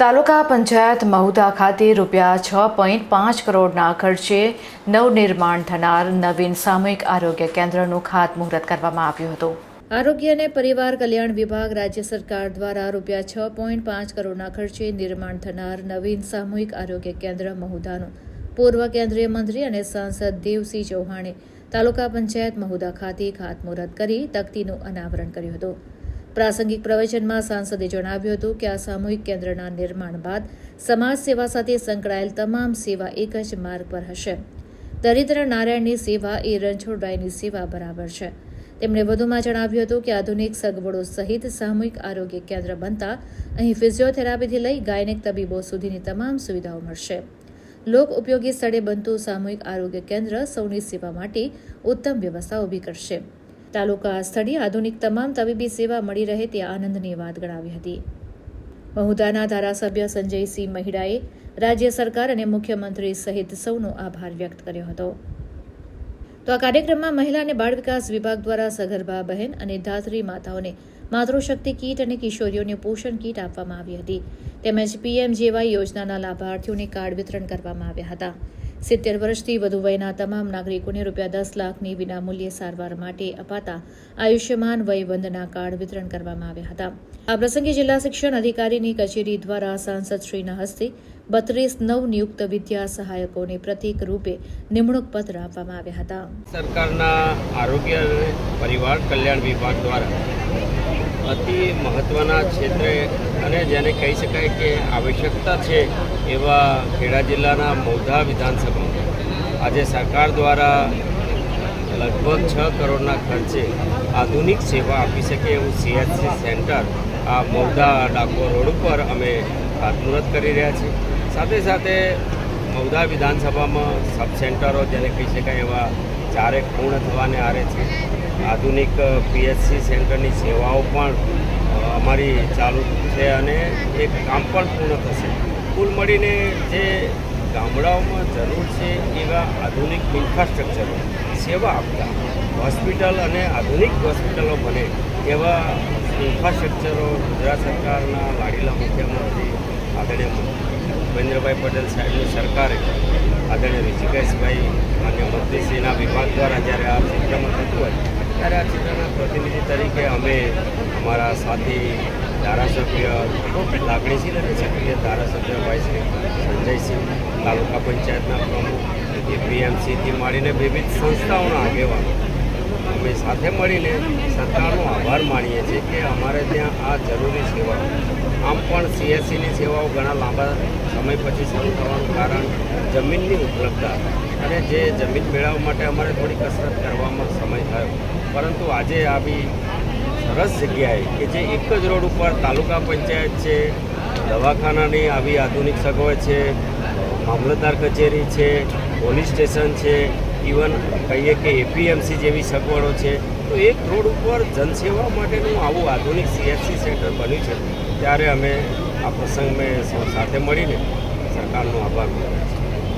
તાલુકા પંચાયત મહુદા ખાતે રૂપિયા છ પોઈન્ટ પાંચ કરોડના ખર્ચે નવનિર્માણ થનાર નવીન સામૂહિક આરોગ્ય કેન્દ્રનું ખાતમુહૂર્ત કરવામાં આવ્યું હતું. આરોગ્ય અને પરિવાર કલ્યાણ વિભાગ રાજ્ય સરકાર દ્વારા રૂપિયા છ પોઈન્ટ પાંચ કરોડના ખર્ચે નિર્માણ થનાર નવીન સામૂહિક આરોગ્ય કેન્દ્ર મહુદાનું. પૂર્વ કેન્દ્રીય મંત્રી અને સાંસદ દેવસિંહ ચૌહાણે તાલુકા પંચાયત મહુદા ખાતે ખાતમુહૂર્ત કરી તકતીનું અનાવરણ કર્યું હતું. પ્રાસંગિક પ્રવચનમાં સાંસદે જણાવ્યું હતું કે આ સામૂહિક કેન્દ્રના નિર્માણ બાદ સમાજ સેવા સાથે સંકળાયેલ તમામ સેવા એક જ માર્ગ પર હશે. દરિદ્ર નારાયણની સેવા એ રણછોડરાયની સેવા બરાબર છે. તેમણે વધુમાં જણાવ્યું હતું કે આધુનિક સગવડો સહિત સામૂહિક આરોગ્ય કેન્દ્ર બનતા અહીં ફિઝિયોથેરાપીથી લઈ ગાયનેક તબીબો સુધીની તમામ સુવિધાઓ મળશે. લોક ઉપયોગી સ્થળે બનતું સામૂહિક આરોગ્ય કેન્દ્ર સૌની સેવા માટે ઉત્તમ વ્યવસ્થા ઊભી કરશે. તાલુકા સ્થળીય આધુનિક તમામ તબીબી સેવા મળી રહે તે આનંદની વાત ગણાવી હતી. મહુદાના ધારાસભ્ય સંજયસિંહ મહિડાએ રાજ્ય સરકાર અને મુખ્યમંત્રી સહિત સૌનો આભાર વ્યક્ત કર્યો હતો. તો આ કાર્યક્રમમાં મહિલા અને બાળ વિકાસ વિભાગ દ્વારા સગર્ભા બહેન અને ધાત્રી માતાઓને માતૃશક્તિ કીટ અને કિશોરીઓને પોષણ કીટ આપવામાં આવી હતી. તેમજ પીએમજેવાય યોજનાના લાભાર્થીઓને કાર્ડ વિતરણ કરવામાં આવ્યા હતા. સિત્તેર વર્ષથી વધુ વયના તમામ નાગરિકોને રૂપિયા દસ લાખની વિનામૂલ્યે સારવાર માટે અપાતા આયુષ્યમાન વયવંદના કાર્ડ વિતરણ કરવામાં આવ્યા હતા. આ પ્રસંગે જિલ્લા શિક્ષણ અધિકારીની કચેરી દ્વારા સાંસદશ્રીના હસ્તે બત્રીસ નવનિયુક્ત વિદ્યા સહાયકોને પ્રતીક રૂપે નિમણૂક પત્ર આપવામાં આવ્યા હતા. સરકારના આરોગ્ય અને પરિવાર કલ્યાણ વિભાગ દ્વારા અતિ મહત્ત્વના ક્ષેત્રે અને જેને કહી શકાય કે આવશ્યકતા છે એવા ખેડા જિલ્લાના મૌધા વિધાનસભામાં. આજે સરકાર દ્વારા લગભગ છ કરોડના ખર્ચે આધુનિક સેવા આપી શકે એવું સીએચસી સેન્ટર આ મૌધા ડાકોર રોડ ઉપર અમે ખાતમુહૂર્ત કરી રહ્યા છીએ. સાથે સાથે મૌધા વિધાનસભામાં સબ સેન્ટરો જેને કહી શકાય એવા ચારેક પૂર્ણ થવાને આરે છે. આધુનિક પીએચસી સેન્ટરની સેવાઓ પણ અમારી ચાલુ છે અને એક કામ પણ પૂર્ણ થશે. કુલ મળીને જે ગામડાઓમાં જરૂર છે એવા આધુનિક ઇન્ફ્રાસ્ટ્રક્ચરો સેવા આપતા, હોસ્પિટલ અને આધુનિક હોસ્પિટલો બને એવા ઇન્ફ્રાસ્ટ્રક્ચરો ગુજરાત સરકારના લાડીલા મુખ્યમંત્રી આદરણીય ભૂપેન્દ્રભાઈ પટેલ સાહેબની સરકારે આદરણીય ઋષિકેશભાઈ અને મંત્રીશ્રીના વિભાગ દ્વારા જ્યારે આ ચિત્રમાં થતું હોય, ત્યારે આ ચિત્રના પ્રતિનિધિ તરીકે અમે અમારા સાથી, ધારાસભ્ય લાગણીશીલ અને સક્રિય ધારાસભ્ય ભાઈ શ્રી સંજયસિંહ, તાલુકા પંચાયતના પ્રમુખ એપીએમસીથી મળીને વિવિધ સંસ્થાઓના આગેવાનો અમે સાથે મળીને સરકારનો આભાર માનીએ છીએ કે અમારે ત્યાં આ જરૂરી સેવાઓ, આમ પણ સીએસસીની સેવાઓ ઘણા લાંબા સમય પછી શરૂ થવાનું કારણ જમીનની ઉપલબ્ધતા અને જે જમીન મેળવવા માટે અમારે થોડી કસરત કરવામાં સમય થયો. પરંતુ આજે આવી સરસ જગ્યાએ કે જે એક જ રોડ ઉપર તાલુકા પંચાયત છે, દવાખાનાની આવી આધુનિક સગવડ છે, મામલતદાર કચેરી છે, પોલીસ સ્ટેશન છે ઇવન કહીએ કે એપીએમસી જેવી સગવડો છે, તો એક રોડ ઉપર જનસેવા માટેનું આવું આધુનિક સીએસસી સેન્ટર બન્યું છે. ત્યારે અમે આ પ્રસંગ મેં સૌ સાથે મળીને સરકારનો આભાર માન્યો